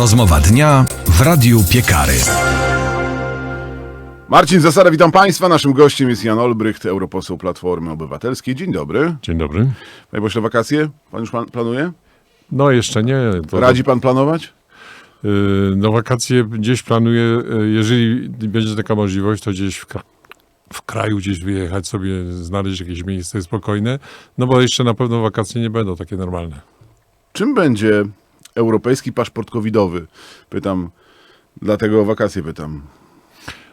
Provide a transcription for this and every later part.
Rozmowa dnia w Radiu Piekary. Marcin Zasada, witam Państwa. Naszym gościem jest Jan Olbrycht, europoseł Platformy Obywatelskiej. Dzień dobry. Dzień dobry. Panie pośle, wakacje? Pan już planuje? No jeszcze nie. To, Radzi Pan planować? y, No wakacje gdzieś planuję, y, jeżeli będzie taka możliwość, to gdzieś w, kra- w kraju gdzieś wyjechać sobie, znaleźć jakieś miejsce spokojne, no bo jeszcze na pewno wakacje nie będą takie normalne. Czym będzie europejski paszport covidowy? Pytam, dlatego o wakacje pytam.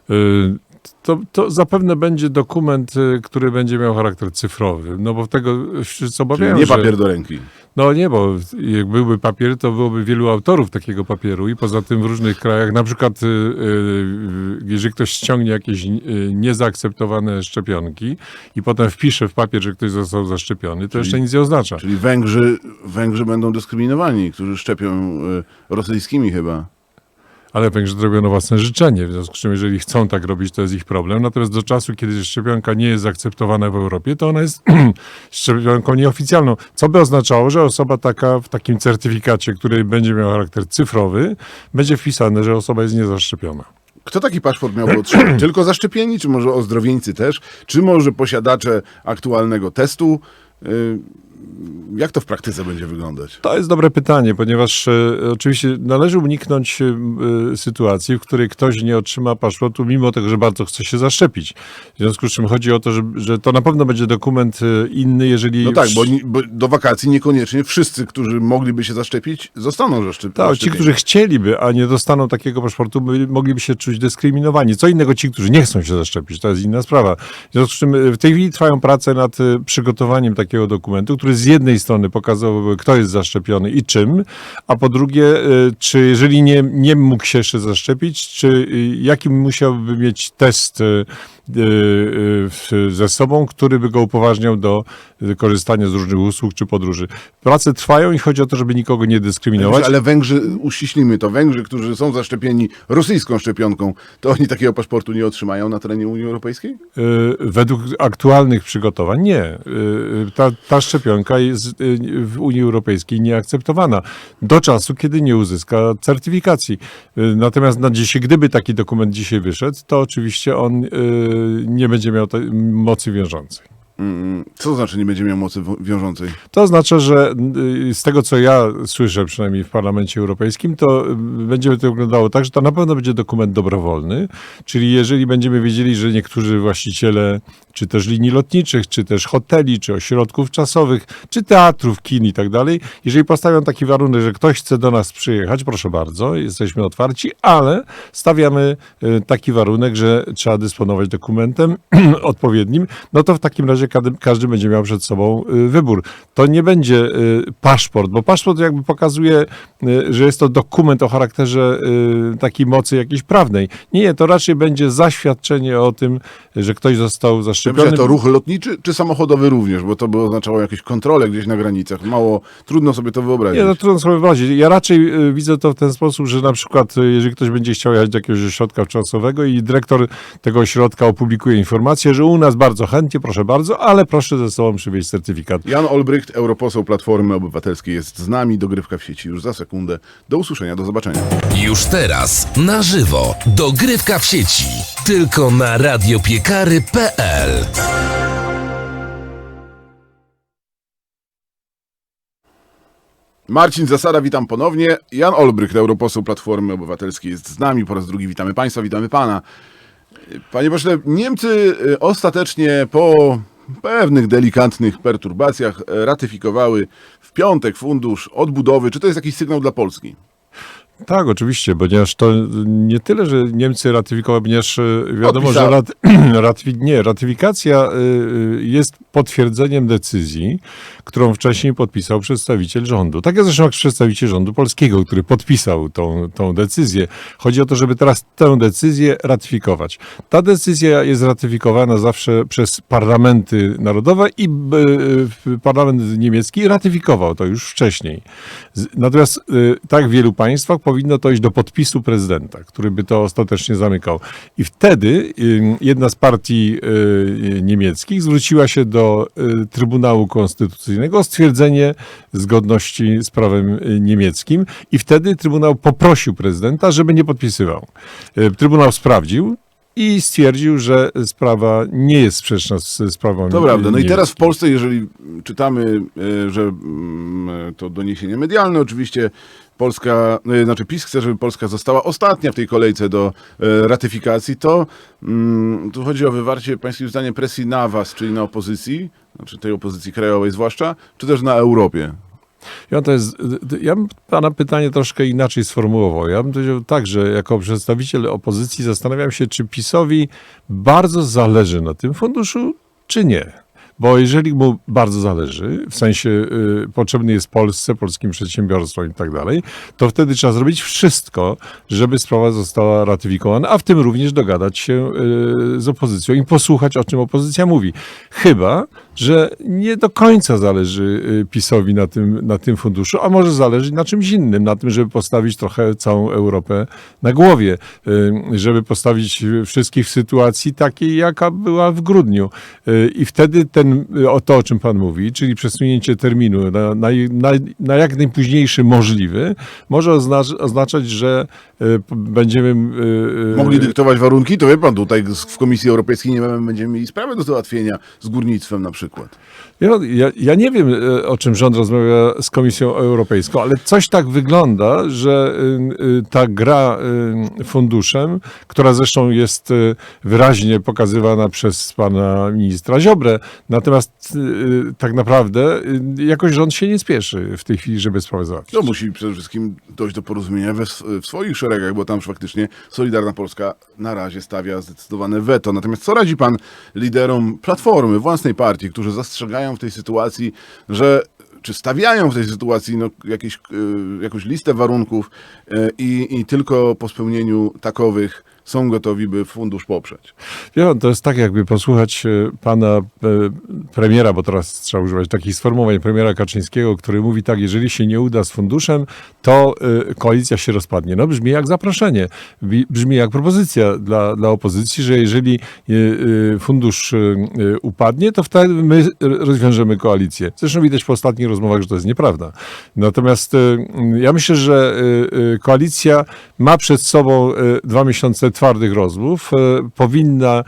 Y, To, to zapewne będzie dokument, y, który będzie miał charakter cyfrowy, no bo tego wszyscy Czyli obawiają nie że- papier do ręki. No nie, bo jak byłby papier, to byłoby wielu autorów takiego papieru i poza tym w różnych krajach, na przykład y, y, jeżeli ktoś ściągnie jakieś niezaakceptowane szczepionki i potem wpisze w papier, że ktoś został zaszczepiony, to jeszcze nic nie oznacza. Czyli Węgrzy, Węgrzy będą dyskryminowani, którzy szczepią rosyjskimi chyba. Ale Węgrzy zrobią na własne życzenie, w związku z czym jeżeli chcą tak robić, to jest ich problem. Natomiast do czasu, kiedy szczepionka nie jest zaakceptowana w Europie, to ona jest szczepionką nieoficjalną. Co by oznaczało, że osoba taka w takim certyfikacie, który będzie miał charakter cyfrowy, będzie wpisane, że osoba jest niezaszczepiona. Kto taki paszport miałby otrzymać? Tylko zaszczepieni, czy może ozdrowieńcy też? Czy może posiadacze aktualnego testu? Y, Jak to w praktyce będzie wyglądać? To jest dobre pytanie, ponieważ e, oczywiście należy uniknąć e, e, sytuacji, w której ktoś nie otrzyma paszportu, mimo tego, że bardzo chce się zaszczepić. W związku z czym chodzi o to, że, że to na pewno będzie dokument e, inny, jeżeli... No tak, bo, bo do wakacji niekoniecznie wszyscy, którzy mogliby się zaszczepić, zostaną zaszczep- Tak, ci, zaszczepieni. którzy chcieliby, a nie dostaną takiego paszportu, by, mogliby się czuć dyskryminowani. Co innego ci, którzy nie chcą się zaszczepić, to jest inna sprawa. W związku z czym w tej chwili trwają prace nad przygotowaniem takiego dokumentu, który z jednej strony pokazałby, kto jest zaszczepiony i czym, a po drugie, e, czy jeżeli nie, nie mógł się jeszcze zaszczepić, czy e, jaki musiałby mieć test e, ze sobą, który by go upoważniał do korzystania z różnych usług czy podróży. Prace trwają i chodzi o to, żeby nikogo nie dyskryminować. Ale Węgrzy, uściślimy to, Węgrzy, którzy są zaszczepieni rosyjską szczepionką, to oni takiego paszportu nie otrzymają na terenie Unii Europejskiej? Y, Według aktualnych przygotowań nie. Y, Ta, ta szczepionka jest y, w Unii Europejskiej nieakceptowana do czasu, kiedy nie uzyska certyfikacji. Y, Natomiast na dzisiaj, gdyby taki dokument dzisiaj wyszedł, to oczywiście on y, nie będzie miał mocy wiążącej. Mm, Co to znaczy nie będzie miał mocy wiążącej? To oznacza, że y, z tego, co ja słyszę przynajmniej w Parlamencie Europejskim, to y, będzie to wyglądało tak, że to na pewno będzie dokument dobrowolny, czyli jeżeli będziemy wiedzieli, że niektórzy właściciele czy też linii lotniczych, czy też hoteli, czy ośrodków czasowych, czy teatrów, kin i tak dalej, jeżeli postawią taki warunek, że ktoś chce do nas przyjechać, proszę bardzo, jesteśmy otwarci, ale stawiamy y, taki warunek, że trzeba dysponować dokumentem odpowiednim, no to w takim razie każdy, każdy będzie miał przed sobą y, wybór. To nie będzie y, paszport, bo paszport jakby pokazuje, y, że jest to dokument o charakterze takiej mocy jakiejś prawnej. Nie, to raczej będzie zaświadczenie o tym, że ktoś został zaszczepiony. myślę, to ruch lotniczy czy samochodowy również, bo to by oznaczało jakieś kontrole gdzieś na granicach. Mało, trudno sobie to wyobrazić. Nie, no trudno sobie wyobrazić. Ja raczej widzę to w ten sposób, że na przykład jeżeli ktoś będzie chciał jechać do jakiegoś ośrodka czasowego i dyrektor tego ośrodka opublikuje informację, że u nas bardzo chętnie, proszę bardzo, ale proszę ze sobą przywieźć certyfikat. Jan Olbrycht, europoseł Platformy Obywatelskiej jest z nami. Dogrywka w sieci już za sekundę. Do usłyszenia, do zobaczenia. Już teraz na żywo dogrywka w sieci. Tylko na radiopiekary.pl. Marcin Zasada, witam ponownie. Jan Olbrycht, europoseł Platformy Obywatelskiej jest z nami. Po raz drugi witamy Państwa, witamy Pana. Panie pośle, Niemcy y, ostatecznie po pewnych delikatnych perturbacjach ratyfikowały w piątek fundusz odbudowy. Czy to jest jakiś sygnał dla Polski? Tak, oczywiście, ponieważ to nie tyle, że Niemcy ratyfikowały, ponieważ e, wiadomo, że Podpisały. rat, ratyfi, nie, ratyfikacja y, y, jest potwierdzeniem decyzji, którą wcześniej podpisał przedstawiciel rządu. Tak jak zresztą jak przedstawiciel rządu polskiego, który podpisał tą, tą decyzję. Chodzi o to, żeby teraz tę decyzję ratyfikować. Ta decyzja jest ratyfikowana zawsze przez parlamenty narodowe i parlament niemiecki ratyfikował to już wcześniej. Natomiast tak w wielu państwach powinno to iść do podpisu prezydenta, który by to ostatecznie zamykał. I wtedy jedna z partii y, niemieckich zwróciła się do y, Trybunału Konstytucyjnego o stwierdzenie zgodności z prawem y, niemieckim i wtedy Trybunał poprosił prezydenta, żeby nie podpisywał. Trybunał sprawdził i stwierdził, że sprawa nie jest sprzeczna z prawem To prawda. No i teraz w Polsce, jeżeli czytamy, że mm, to doniesienie medialne, oczywiście Polska, e, znaczy PiS chce, żeby Polska została ostatnia w tej kolejce do e, ratyfikacji, to mm, tu chodzi o wywarcie, pańskim zdaniem, presji na was, czyli na opozycji, znaczy tej opozycji krajowej zwłaszcza, czy też na Europie. Ja, to jest, ja bym pana pytanie troszkę inaczej sformułował. Ja bym powiedział tak, że jako przedstawiciel opozycji zastanawiam się, czy PiSowi bardzo zależy na tym funduszu, czy nie. Bo jeżeli mu bardzo zależy, w sensie y, potrzebny jest Polsce, polskim przedsiębiorstwom i tak dalej, to wtedy trzeba zrobić wszystko, żeby sprawa została ratyfikowana, a w tym również dogadać się y, z opozycją i posłuchać, o czym opozycja mówi. Chyba, że nie do końca zależy y, PiSowi na tym, na tym funduszu, a może zależy na czymś innym, na tym, żeby postawić trochę całą Europę na głowie, y, żeby postawić wszystkich w sytuacji takiej, jaka była w grudniu. Y, I wtedy ten, y, o to, o czym pan mówi, czyli przesunięcie terminu na, na, na, na jak najpóźniejszy możliwy, może oznacz, oznaczać, że y, będziemy... y, Mogli dyktować warunki, to wie pan, tutaj w Komisji Europejskiej niebawem będziemy mieli sprawę do załatwienia z górnictwem na przykład. Ja, ja, nie wiem, e, o czym rząd rozmawia z Komisją Europejską, ale coś tak wygląda, że y, y, ta gra y, funduszem, która zresztą jest wyraźnie pokazywana przez pana ministra Ziobrę, natomiast tak naprawdę jakoś rząd się nie spieszy w tej chwili, żeby sprawę załatwić. To musi przede wszystkim dojść do porozumienia we, w swoich szeregach, bo tam faktycznie Solidarna Polska na razie stawia zdecydowane weto. Natomiast co radzi pan liderom Platformy, własnej partii, którzy zastrzegają w tej sytuacji, że czy stawiają w tej sytuacji no, jakieś, y, jakąś listę warunków y, i, i tylko po spełnieniu takowych są gotowi, by fundusz poprzeć. Pan, to jest tak, jakby posłuchać e, pana e, premiera, bo teraz trzeba używać takich sformułowań, premiera Kaczyńskiego, który mówi tak, jeżeli się nie uda z funduszem, to e, koalicja się rozpadnie. No brzmi jak zaproszenie, Brzmi- jak propozycja dla, dla opozycji, że jeżeli fundusz upadnie, to wtedy my rozwiążemy koalicję. Zresztą widać po ostatnich rozmowach, że to jest nieprawda. Natomiast ja myślę, że koalicja ma przed sobą dwa miesiące twardych rozmów. E, Powinna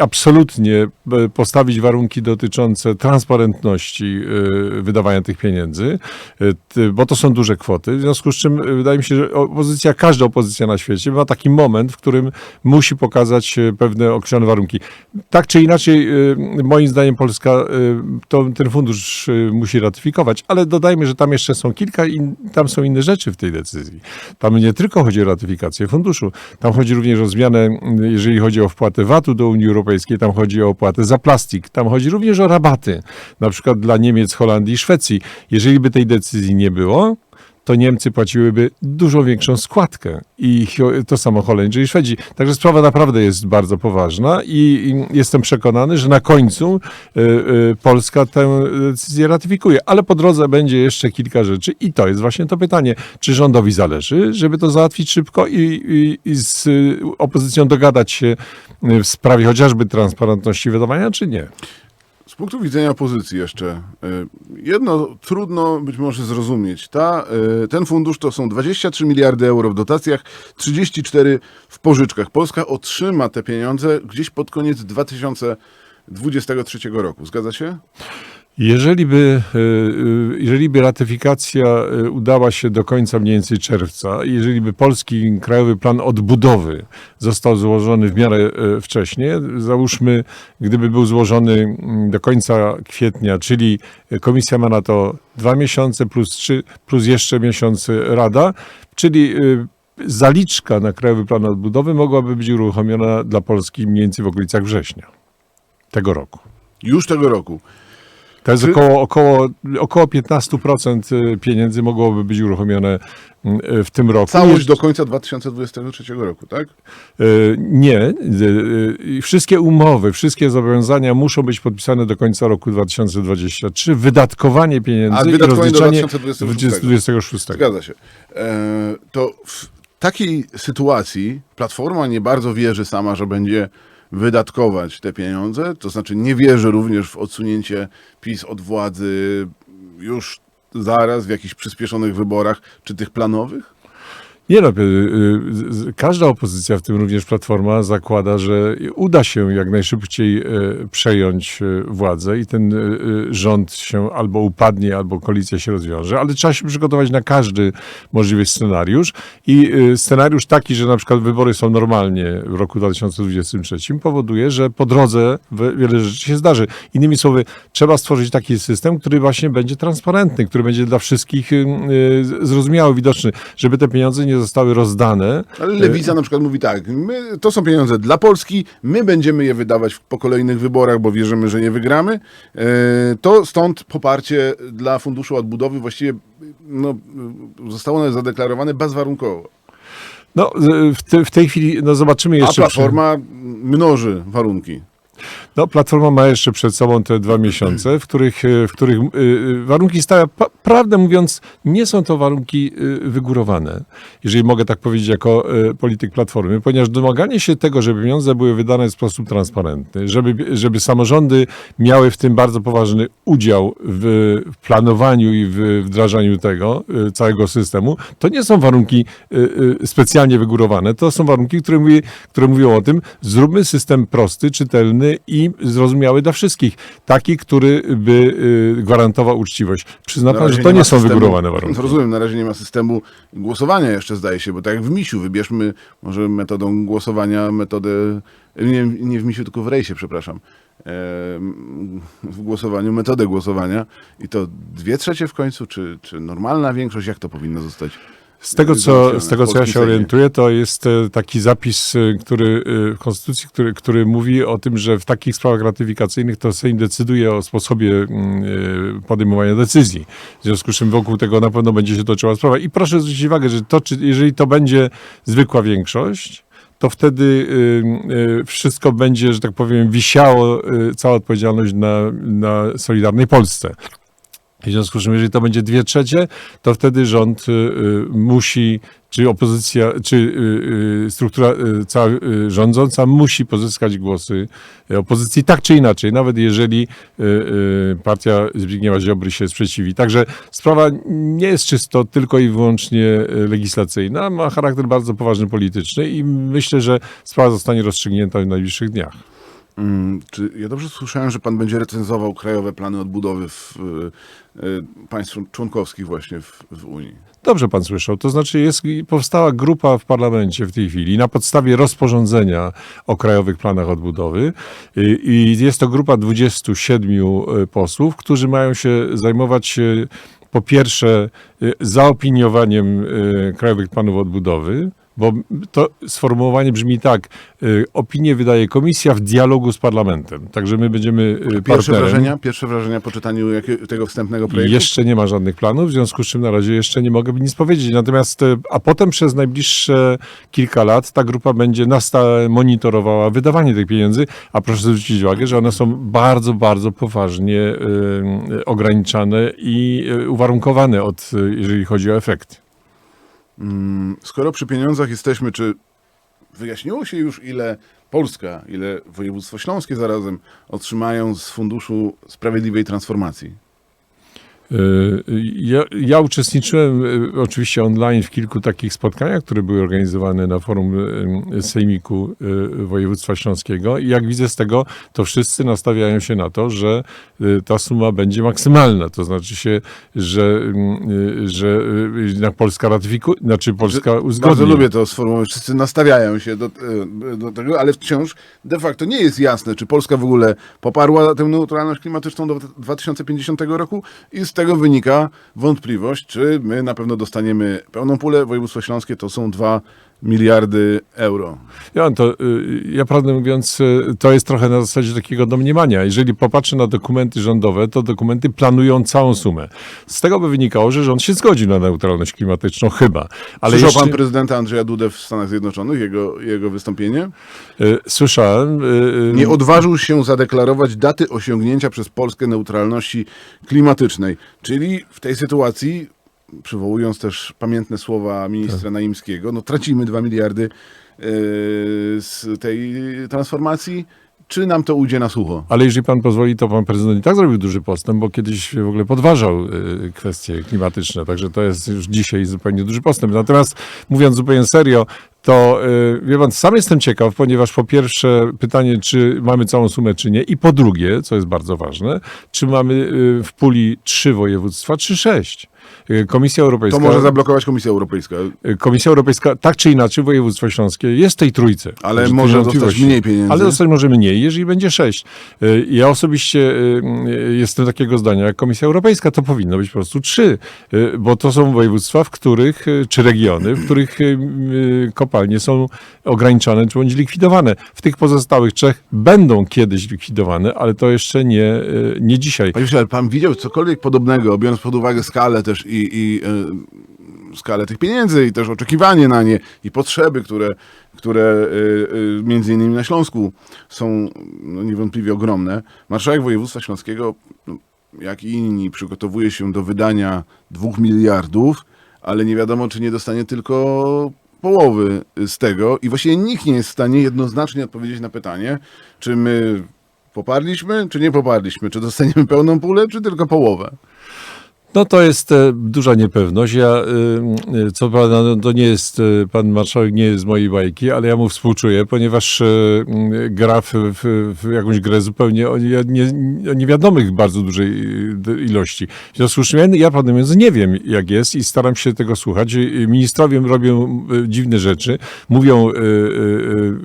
absolutnie e, postawić warunki dotyczące transparentności e, wydawania tych pieniędzy, e, bo to są duże kwoty. W związku z czym wydaje mi się, że opozycja, każda opozycja na świecie ma taki moment, w którym musi pokazać pewne określone warunki. Tak czy inaczej, moim zdaniem Polska to, ten fundusz musi ratyfikować, ale dodajmy, że tam jeszcze są kilka, in, tam są inne rzeczy w tej decyzji. Tam nie tylko chodzi o ratyfikację funduszu, tam chodzi również o zmianę, jeżeli chodzi o wpłatę VAT-u do Unii Europejskiej, tam chodzi o opłatę za plastik, tam chodzi również o rabaty, na przykład dla Niemiec, Holandii i Szwecji. Jeżeli by tej decyzji nie było, to Niemcy płaciłyby dużo większą składkę i to samo Holendrzy i Szwedzi. Także sprawa naprawdę jest bardzo poważna i jestem przekonany, że na końcu y, y, Polska tę decyzję ratyfikuje. Ale po drodze będzie jeszcze kilka rzeczy i to jest właśnie to pytanie, czy rządowi zależy, żeby to załatwić szybko i, i, i z y, opozycją dogadać się w sprawie chociażby transparentności wydawania, czy nie? Z punktu widzenia opozycji jeszcze, y, jedno trudno być może zrozumieć. Ta, y, ten fundusz to są 23 miliardy euro w dotacjach, 34 w pożyczkach. Polska otrzyma te pieniądze gdzieś pod koniec 2023 roku. Zgadza się? Jeżeli by, y, y, jeżeli by ratyfikacja y, udała się do końca mniej więcej czerwca, jeżeli by polski Krajowy Plan Odbudowy został złożony w miarę wcześnie, załóżmy, gdyby był złożony mm, do końca kwietnia, czyli komisja ma na to dwa miesiące plus trzy, plus jeszcze miesiąc Rada, czyli zaliczka na Krajowy Plan Odbudowy mogłaby być uruchomiona dla Polski mniej więcej w okolicach września tego roku. Już tego roku. To jest około, około, około 15% pieniędzy mogłoby być uruchomione mm, w tym roku. Całość do końca 2023 roku, tak? E, Nie. Wszystkie umowy, wszystkie zobowiązania muszą być podpisane do końca roku 2023. Wydatkowanie pieniędzy A i wydatkowanie do rozliczanie 2026. 2026. Zgadza się. E, to w takiej sytuacji Platforma nie bardzo wierzy sama, że będzie wydatkować te pieniądze, to znaczy nie wierzy również w odsunięcie PiS od władzy już zaraz w jakichś przyspieszonych wyborach, czy tych planowych? Nie no, y, y, każda opozycja, w tym również Platforma, zakłada, że uda się jak najszybciej y, przejąć y, władzę i ten y, rząd się albo upadnie, albo koalicja się rozwiąże, ale trzeba się przygotować na każdy możliwy scenariusz i scenariusz taki, że na przykład wybory są normalnie w roku 2023 powoduje, że po drodze wiele rzeczy się zdarzy. Innymi słowy, trzeba stworzyć taki system, który właśnie będzie transparentny, który będzie dla wszystkich zrozumiały, widoczny, żeby te pieniądze nie zostały rozdane. Ale Lewica na przykład mówi tak, my, to są pieniądze dla Polski, my będziemy je wydawać po kolejnych wyborach, bo wierzymy, że nie wygramy. E, To stąd poparcie dla Funduszu Odbudowy właściwie no, zostało one zadeklarowane bezwarunkowo. No, z- w, te, w tej chwili, no zobaczymy A jeszcze. przy- Platforma mnoży warunki. No, Platforma ma jeszcze przed sobą te dwa miesiące, w których, e, w których y, y, warunki stałe, prawdę mówiąc, nie są to warunki wygórowane, jeżeli mogę tak powiedzieć jako polityk Platformy, ponieważ domaganie się tego, żeby pieniądze były wydane w sposób transparentny, żeby, żeby samorządy miały w tym bardzo poważny udział w planowaniu i w wdrażaniu tego całego systemu, to nie są warunki specjalnie wygórowane, to są warunki, które, mówi, które mówią o tym, zróbmy system prosty, czytelny i zrozumiały dla wszystkich. Taki, który by y, gwarantował uczciwość. Przyzna Na pan, że to nie nie są systemu- wygórowane warunki. Rozumiem, na razie nie ma systemu głosowania jeszcze zdaje się, bo tak jak w Misiu, wybierzmy może metodą głosowania metodę, nie, nie w Misiu, tylko w Rejsie, przepraszam, w głosowaniu, metodę głosowania i to dwie trzecie w końcu, czy, czy normalna większość, jak to powinno zostać? Z tego, co, z tego, co ja się orientuję, to jest e, taki zapis, e, który e, w Konstytucji, który, który mówi o tym, że w takich sprawach ratyfikacyjnych to Sejm decyduje o sposobie mm, podejmowania decyzji. W związku z czym wokół tego na pewno będzie się toczyła sprawa. I proszę zwrócić uwagę, że to, czy, jeżeli to będzie zwykła większość, to wtedy y, y, wszystko będzie, że tak powiem, wisiało, y, cała odpowiedzialność na, na Solidarnej Polsce. W związku z czym, jeżeli to będzie dwie trzecie, to wtedy rząd y, y, musi, czy opozycja, czy y, struktura cała rządząca musi pozyskać głosy opozycji tak czy inaczej, nawet jeżeli partia Zbigniewa Ziobry się sprzeciwi. Także sprawa nie jest czysto tylko i wyłącznie legislacyjna, ma charakter bardzo poważny polityczny i myślę, że sprawa zostanie rozstrzygnięta w najbliższych dniach. Mm, Czy ja dobrze słyszałem, że pan będzie recenzował krajowe plany odbudowy w y, państw członkowskich właśnie w, w Unii? Dobrze pan słyszał. To znaczy jest, powstała grupa w parlamencie w tej chwili na podstawie rozporządzenia o krajowych planach odbudowy i, i jest to grupa 27 y, posłów, którzy mają się zajmować po pierwsze zaopiniowaniem krajowych planów odbudowy, bo to sformułowanie brzmi tak, y, opinię wydaje komisja w dialogu z parlamentem. Także my będziemy y, Pierwsze partnerem. wrażenia, pierwsze wrażenia po czytaniu tego wstępnego projektu? Jeszcze nie ma żadnych planów, w związku z czym na razie jeszcze nie mogę nic powiedzieć. Natomiast, e, a potem przez najbliższe kilka lat ta grupa będzie na stałe monitorowała wydawanie tych pieniędzy, a proszę zwrócić uwagę, że one są bardzo, bardzo poważnie ograniczane i uwarunkowane, od, jeżeli chodzi o efekt. Mm, Skoro przy pieniądzach jesteśmy, czy wyjaśniło się już, ile Polska, ile województwo śląskie zarazem otrzymają z Funduszu Sprawiedliwej Transformacji? E, Ja, ja uczestniczyłem e, oczywiście online w kilku takich spotkaniach, które były organizowane na forum e, Sejmiku Województwa Śląskiego i jak widzę z tego, to wszyscy nastawiają się na to, że ta suma będzie maksymalna. To znaczy się, że, że jednak Polska ratyfikuje, znaczy Polska uzgodni. Bardzo lubię to sformułowanie. Wszyscy nastawiają się do, do tego, ale wciąż de facto nie jest jasne, czy Polska w ogóle poparła tę neutralność klimatyczną do 2050 roku i z tego wynika wątpliwość, czy my na pewno dostaniemy pełną pulę. Województwo Śląskie to są dwa miliardy euro. Ja, to, y, ja prawdę mówiąc, y, to jest trochę na zasadzie takiego domniemania. Jeżeli popatrzę na dokumenty rządowe, to dokumenty planują całą sumę. Z tego by wynikało, że rząd się zgodził na neutralność klimatyczną, chyba. Ale Słyszał jeszcze, pan prezydenta Andrzeja Dudę w Stanach Zjednoczonych, jego, jego wystąpienie? y, słyszałem. Nie odważył się zadeklarować daty osiągnięcia przez Polskę neutralności klimatycznej. Czyli w tej sytuacji, przywołując też pamiętne słowa ministra Naimskiego, no tracimy 2 miliardy yy, z tej transformacji, czy nam to ujdzie na sucho? Ale jeżeli pan pozwoli, to pan prezydent i tak zrobił duży postęp, bo kiedyś w ogóle podważał y, kwestie klimatyczne, także to jest już dzisiaj zupełnie duży postęp. Natomiast mówiąc zupełnie serio, to y, wie pan, sam jestem ciekaw, ponieważ po pierwsze pytanie, czy mamy całą sumę, czy nie, i po drugie, co jest bardzo ważne, czy mamy y, w puli trzy województwa, czy sześć. Y, Komisja Europejska. To może zablokować Komisja Europejska, y, Komisja Europejska, tak czy inaczej, województwo śląskie jest w tej trójce. ale może dostać mniej pieniędzy. Ale dostać może mniej, jeżeli będzie sześć. Y, Ja osobiście jestem takiego zdania, jak Komisja Europejska, to powinno być po prostu trzy, bo to są województwa, w których, czy regiony, w których kopalnie są ograniczane czy bądź likwidowane. W tych pozostałych trzech będą kiedyś likwidowane, ale to jeszcze nie, nie dzisiaj. Panie ale pan widział cokolwiek podobnego, biorąc pod uwagę skalę też i, i e, skalę tych pieniędzy i też oczekiwanie na nie i potrzeby, które, które e, e, między innymi na Śląsku są no, niewątpliwie ogromne. Marszałek województwa śląskiego, no, jak i inni, przygotowuje się do wydania dwóch miliardów, ale nie wiadomo, czy nie dostanie tylko połowy z tego i właściwie nikt nie jest w stanie jednoznacznie odpowiedzieć na pytanie, czy my poparliśmy, czy nie poparliśmy, czy dostaniemy pełną pulę, czy tylko połowę. No to jest e, duża niepewność. Ja, y, y, co prawda, no, to nie jest, y, pan marszałek nie jest z mojej bajki, ale ja mu współczuję, ponieważ y, y, gra w, w, jakąś grę zupełnie o, nie, o niewiadomych bardzo dużej ilości. W związku z czym ja, prawdę mówiąc nie wiem jak jest i staram się tego słuchać. Ministrowie robią dziwne rzeczy, mówią,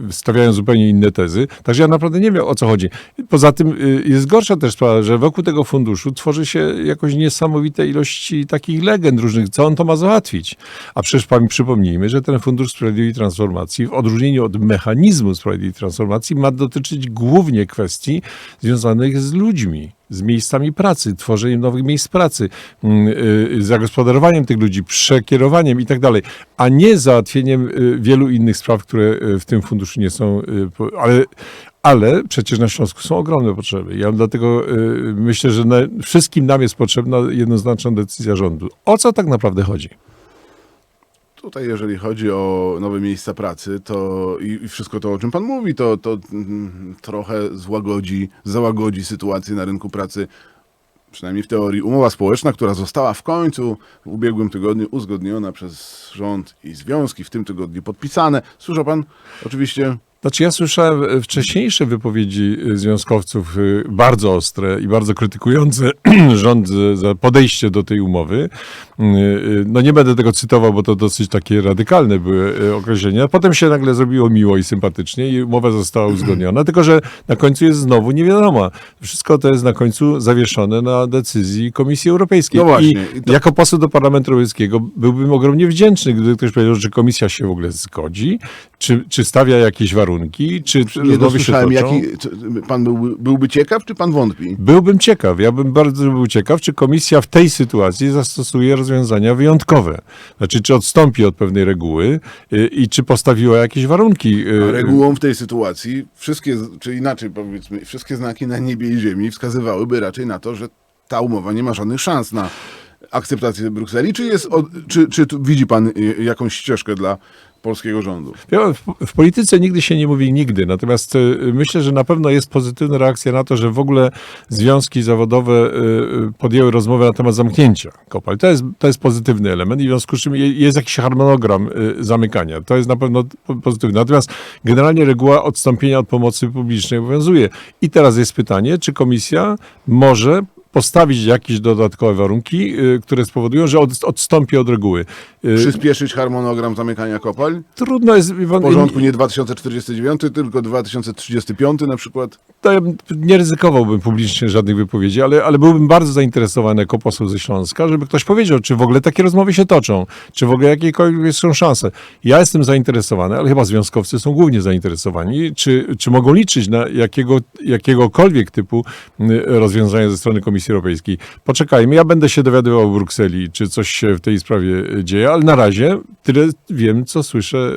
stawiają zupełnie inne tezy, także ja naprawdę nie wiem o co chodzi. Poza tym y, jest gorsza też sprawa, że wokół tego funduszu tworzy się jakoś niesamowite ilości takich legend różnych, co on to ma załatwić. A przecież przypomnijmy, że ten Fundusz Sprawiedliwej Transformacji, w odróżnieniu od mechanizmu Sprawiedliwej Transformacji, ma dotyczyć głównie kwestii związanych z ludźmi. Z miejscami pracy, tworzeniem nowych miejsc pracy, mm, y, zagospodarowaniem tych ludzi, przekierowaniem i tak dalej, a nie załatwieniem y, wielu innych spraw, które y, w tym funduszu nie są. Ale, ale przecież na Śląsku są ogromne potrzeby. Ja dlatego y, myślę, że na, wszystkim nam jest potrzebna jednoznaczna decyzja rządu. O co tak naprawdę chodzi? Tutaj, jeżeli chodzi o nowe miejsca pracy, to i, i wszystko to, o czym Pan mówi, to, to mm, trochę złagodzi, załagodzi sytuację na rynku pracy, przynajmniej w teorii. Umowa społeczna, która została w końcu w ubiegłym tygodniu uzgodniona przez rząd i związki, w tym tygodniu podpisane. Słyszał Pan oczywiście Znaczy ja słyszałem e, wcześniejsze wypowiedzi e, związkowców e, bardzo ostre i bardzo krytykujące rząd za- podejście do tej umowy. No nie będę tego cytował, bo to dosyć takie radykalne były określenia. Potem się nagle zrobiło miło i sympatycznie i umowa została uzgodniona, tylko że na końcu jest znowu nie wiadomo. Wszystko to jest na końcu zawieszone na decyzji Komisji Europejskiej. No właśnie. I to- jako poseł do Parlamentu Europejskiego byłbym ogromnie wdzięczny, gdyby ktoś powiedział, że komisja się w ogóle zgodzi, czy, czy stawia jakieś warunki, czy nie dosłyszałem, jaki, Pan byłby, byłby ciekaw, czy Pan wątpi? Byłbym ciekaw, ja bym bardzo był ciekaw, czy komisja w tej sytuacji zastosuje rozwiązania wyjątkowe. Znaczy, czy odstąpi od pewnej reguły y, i czy postawiła jakieś warunki. y, regułą w tej sytuacji, wszystkie, czy inaczej powiedzmy, wszystkie znaki na niebie i ziemi wskazywałyby raczej na to, że ta umowa nie ma żadnych szans na akceptację Brukseli. Czy, jest, czy, czy widzi pan y, jakąś ścieżkę dla polskiego rządu? W, w polityce nigdy się nie mówi nigdy, natomiast y, myślę, że na pewno jest pozytywna reakcja na to, że w ogóle związki zawodowe y, y, podjęły rozmowę na temat zamknięcia kopalń. To jest, to jest pozytywny element i w związku z czym je- jest jakiś harmonogram zamykania. To jest na pewno po- pozytywne. Natomiast generalnie reguła odstąpienia od pomocy publicznej obowiązuje. I teraz jest pytanie, czy komisja może postawić jakieś dodatkowe warunki, y, które spowodują, że od, odstąpi od reguły. Y, Przyspieszyć harmonogram zamykania kopalń? Trudno jest... W porządku nie 2049, tylko 2035 na przykład? to ja nie ryzykowałbym publicznie żadnych wypowiedzi, ale, ale byłbym bardzo zainteresowany jako poseł ze Śląska, żeby ktoś powiedział, czy w ogóle takie rozmowy się toczą, czy w ogóle jakiekolwiek są szanse. Ja jestem zainteresowany, ale chyba związkowcy są głównie zainteresowani, czy, czy mogą liczyć na jakiego, jakiegokolwiek typu y, rozwiązania ze strony Komisji Europejskiej. Poczekajmy, ja będę się dowiadywał w Brukseli, czy coś się w tej sprawie y, dzieje, ale na razie tyle wiem, co słyszę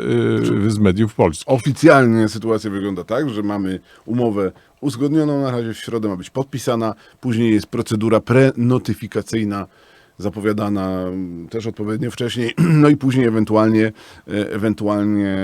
y, z mediów polskich. Oficjalnie sytuacja wygląda tak, że mamy umowę uzgodnioną na razie w środę ma być podpisana, później jest procedura prenotyfikacyjna zapowiadana mm, też odpowiednio wcześniej, no i później ewentualnie, e, ewentualnie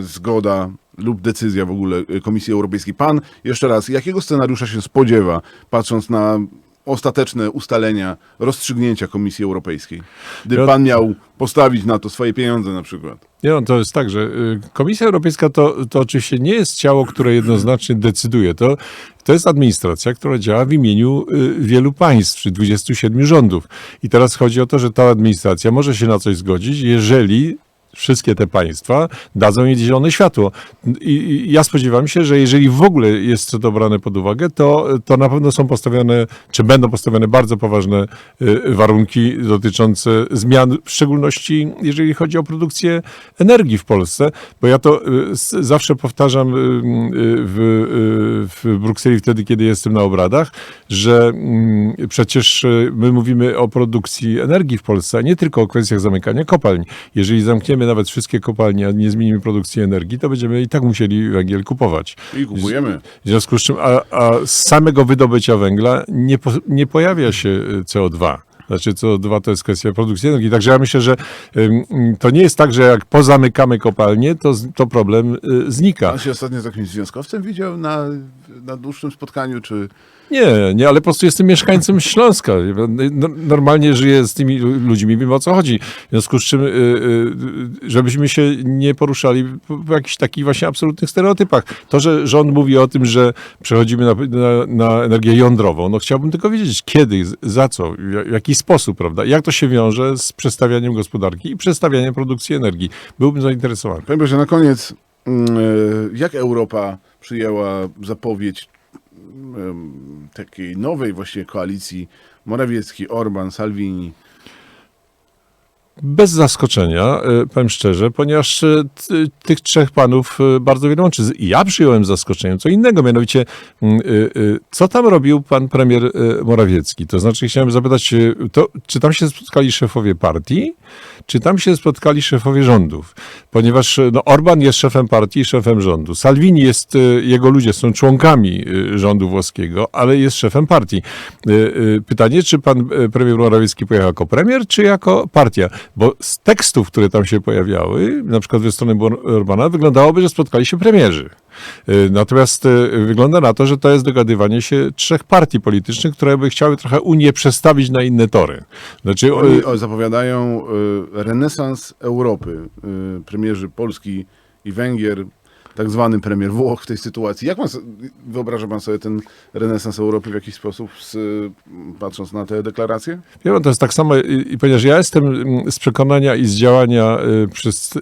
zgoda lub decyzja w ogóle e, Komisji Europejskiej. Pan, jeszcze raz, jakiego scenariusza się spodziewa, patrząc na ostateczne ustalenia, rozstrzygnięcia Komisji Europejskiej? Gdyby Ja- pan miał postawić na to swoje pieniądze na przykład. Nie, no, to jest tak, że y, Komisja Europejska to, to oczywiście nie jest ciało, które jednoznacznie decyduje. To, to jest administracja, która działa w imieniu y, wielu państw, czy 27 rządów. I teraz chodzi o to, że ta administracja może się na coś zgodzić, jeżeli wszystkie te państwa dadzą jej zielone światło. I, ja spodziewam się, że jeżeli w ogóle jest to brane pod uwagę, to, to na pewno są postawione, czy będą postawione bardzo poważne y, warunki dotyczące zmian, w szczególności jeżeli chodzi o produkcję energii w Polsce, bo ja to y, zawsze powtarzam y, w, w Brukseli wtedy, kiedy jestem na obradach, że mm, przecież my mówimy o produkcji energii w Polsce, a nie tylko o kwestiach zamykania kopalń. Jeżeli zamkniemy nawet wszystkie kopalnie, a nie zmienimy produkcji energii, to będziemy i tak musieli węgiel kupować. I kupujemy. W związku z czym, a, a z samego wydobycia węgla nie, po, nie pojawia się y, CO2. Znaczy CO2 to jest kwestia produkcji energii. Także ja myślę, że to nie jest tak, że jak pozamykamy kopalnię, to, to problem y, znika. Pan się ostatnio z jakimś związkowcem widział na, na dłuższym spotkaniu, czy Nie, nie, ale po prostu jestem mieszkańcem Śląska. No- Normalnie żyję z tymi lu- ludźmi, wiem o co chodzi. W związku z czym, y, y, żebyśmy się nie poruszali w jakichś takich właśnie absolutnych stereotypach. To, że rząd mówi o tym, że przechodzimy na, na, na energię jądrową, no chciałbym tylko wiedzieć kiedy, za co, w ja- w jaki sposób, prawda? Jak to się wiąże z przestawianiem gospodarki i przestawianiem produkcji energii. Byłbym zainteresowany. Powiem, że na koniec, mm, e, jak Europa przyjęła zapowiedź takiej nowej właściwie koalicji Morawiecki, Orban, Salvini? Bez zaskoczenia, e, powiem szczerze, ponieważ e, tych trzech panów e, bardzo wiele łączy. Ja przyjąłem zaskoczeniem co innego, mianowicie co tam robił pan premier Morawiecki? To znaczy chciałem zapytać, to, czy tam się spotkali szefowie partii, czy tam się spotkali szefowie rządów? Ponieważ e, no, Orban jest szefem partii szefem rządu. Salvini jest, e, jego ludzie są członkami e, rządu włoskiego, ale jest szefem partii. Pytanie, czy pan premier Morawiecki pojechał jako premier, czy jako partia? Bo z tekstów, które tam się pojawiały, na przykład ze strony Orbana, wyglądałoby, że spotkali się premierzy. E, Natomiast e, wygląda na to, że to jest dogadywanie się trzech partii politycznych, które by chciały trochę Unię przestawić na inne tory. Znaczy, Oni e, o, zapowiadają renesans Europy. Premierzy Polski i Węgier, tak zwany premier Włoch w tej sytuacji. Jak pan, wyobraża pan sobie ten renesans Europy w jakiś sposób, z, patrząc na te deklaracje? Ja to jest tak samo, i, i ponieważ ja jestem mm, z przekonania i z działania, y, przez, y,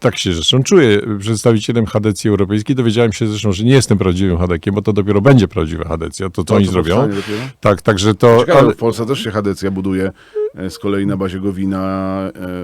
tak się zresztą czuję, przedstawicielem Hadecji Europejskiej, dowiedziałem się zresztą, że nie jestem prawdziwym Hadekiem, bo to dopiero będzie prawdziwa Hadecja, to co oni to zrobią. dopiero? Tak, także to... Ciekawe, Ale, w Polsce też się Hadecja buduje z kolei na bazie Gowina,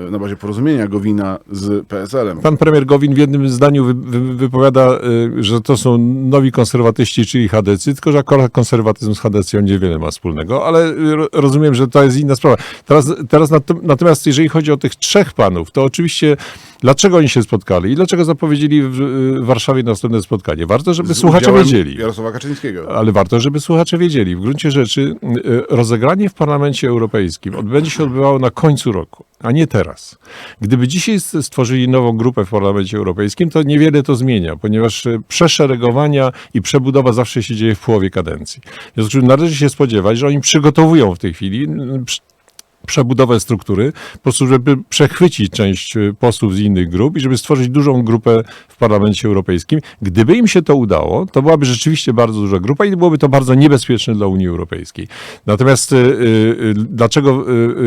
e, na bazie porozumienia Gowina z PSL-em. Pan premier Gowin w jednym zdaniu wy, wy, wypowiada, y, że to są nowi konserwatyści, czyli Hadecy, tylko że akurat konserwatyzm z Hadecją niewiele ma wspólnego, ale ro- rozumiem, że to jest inna sprawa. Teraz, teraz nato- natomiast jeżeli chodzi o tych trzech panów, to oczywiście dlaczego oni się spotkali i dlaczego zapowiedzieli w Warszawie następne spotkanie? Warto, żeby Z słuchacze wiedzieli. Jarosława Kaczyńskiego. Ale warto, żeby słuchacze wiedzieli. W gruncie rzeczy rozegranie w Parlamencie Europejskim odbędzie się odbywało na końcu roku, a nie teraz. Gdyby dzisiaj stworzyli nową grupę w Parlamencie Europejskim, to niewiele to zmienia, ponieważ y, przeszeregowania i przebudowa zawsze się dzieje w połowie kadencji. W związku z czym należy się spodziewać, że oni przygotowują w tej chwili przebudowę struktury, po prostu żeby przechwycić część y, posłów z innych grup i żeby stworzyć dużą grupę w Parlamencie Europejskim. Gdyby im się to udało, to byłaby rzeczywiście bardzo duża grupa i byłoby to bardzo niebezpieczne dla Unii Europejskiej. Natomiast y, y, dlaczego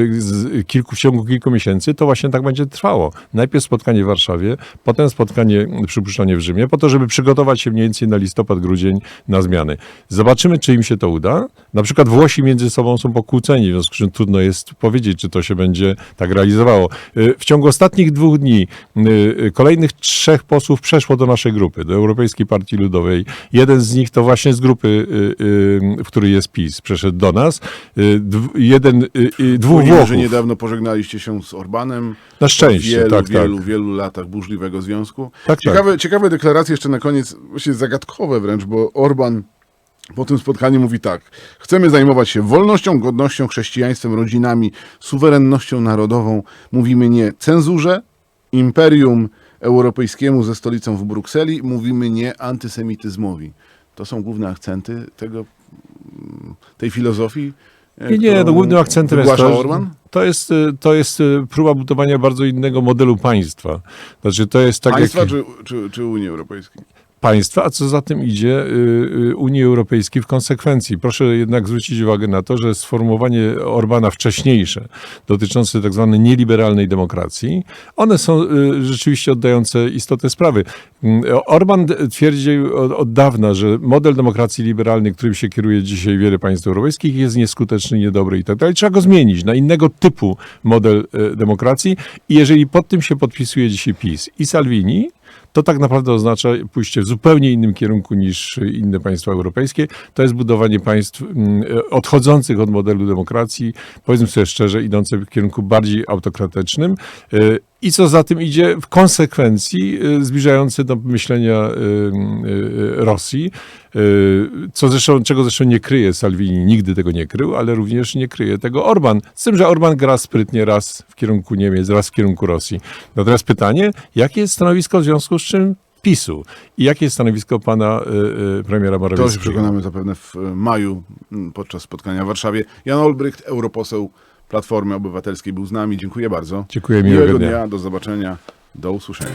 z kilku, w ciągu kilku miesięcy to właśnie tak będzie trwało? Najpierw spotkanie w Warszawie, potem spotkanie, przypuszczalnie w Rzymie, po to, żeby przygotować się mniej więcej na listopad, grudzień na zmiany. Zobaczymy, czy im się to uda. Na przykład Włosi między sobą są pokłóceni, w związku z czym trudno jest powiedzieć, czy to się będzie tak realizowało. Y, W ciągu ostatnich dwóch dni y, y, kolejnych trzech posłów przeszło do naszej grupy, do Europejskiej Partii Ludowej. Jeden z nich to właśnie z grupy, w której jest PiS, przeszedł do nas. Dw- Jeden, dwóch Włochów. że niedawno pożegnaliście się z Orbanem. Na szczęście, wielu, tak, tak. wielu, wielu latach burzliwego związku. Tak, ciekawe, ciekawe deklaracje jeszcze na koniec, właściwie zagadkowe wręcz, bo Orban po tym spotkaniu mówi tak. Chcemy zajmować się wolnością, godnością, chrześcijaństwem, rodzinami, suwerennością narodową. Mówimy nie cenzurze, imperium europejskiemu ze stolicą w Brukseli. Mówimy nie antysemityzmowi. To są główne akcenty tego, tej filozofii. e, Nie, nie, no głównym akcentem jest to, Orban? to jest, y, to jest y, próba budowania bardzo innego modelu państwa. Znaczy to jest tak Państwa jak czy, czy, czy Unii Europejskiej? Państwa, a co za tym idzie y, y, Unii Europejskiej w konsekwencji. Proszę jednak zwrócić uwagę na to, że sformułowanie Orbana wcześniejsze, dotyczące tak zwanej nieliberalnej demokracji, one są y, rzeczywiście oddające istotę sprawy. Mm, Orban twierdził od, dawna, że model demokracji liberalnej, którym się kieruje dzisiaj wiele państw europejskich, jest nieskuteczny, niedobry i tak dalej. Trzeba go zmienić na innego typu model demokracji i jeżeli pod tym się podpisuje dzisiaj PiS i Salvini, to tak naprawdę oznacza pójście w zupełnie innym kierunku niż inne państwa europejskie. To jest budowanie państw mm, odchodzących od modelu demokracji, powiedzmy sobie szczerze, idące w kierunku bardziej autokratycznym. I co za tym idzie, w konsekwencji y, zbliżające do myślenia y, y, Rosji, co zresztą, czego zresztą nie kryje Salvini, nigdy tego nie krył, ale również nie kryje tego Orban. Z tym, że Orban gra sprytnie raz w kierunku Niemiec, raz w kierunku Rosji. Natomiast pytanie, jakie jest stanowisko w związku z czym PiSu i jakie jest stanowisko pana y, y, premiera To się Morawieckiego? przekonamy zapewne w maju m, podczas spotkania w Warszawie. Jan Olbrycht, europoseł Platformy Obywatelskiej był z nami. Dziękuję bardzo. Dziękuję, miłego Miłego dnia. dnia. Do zobaczenia. Do usłyszenia.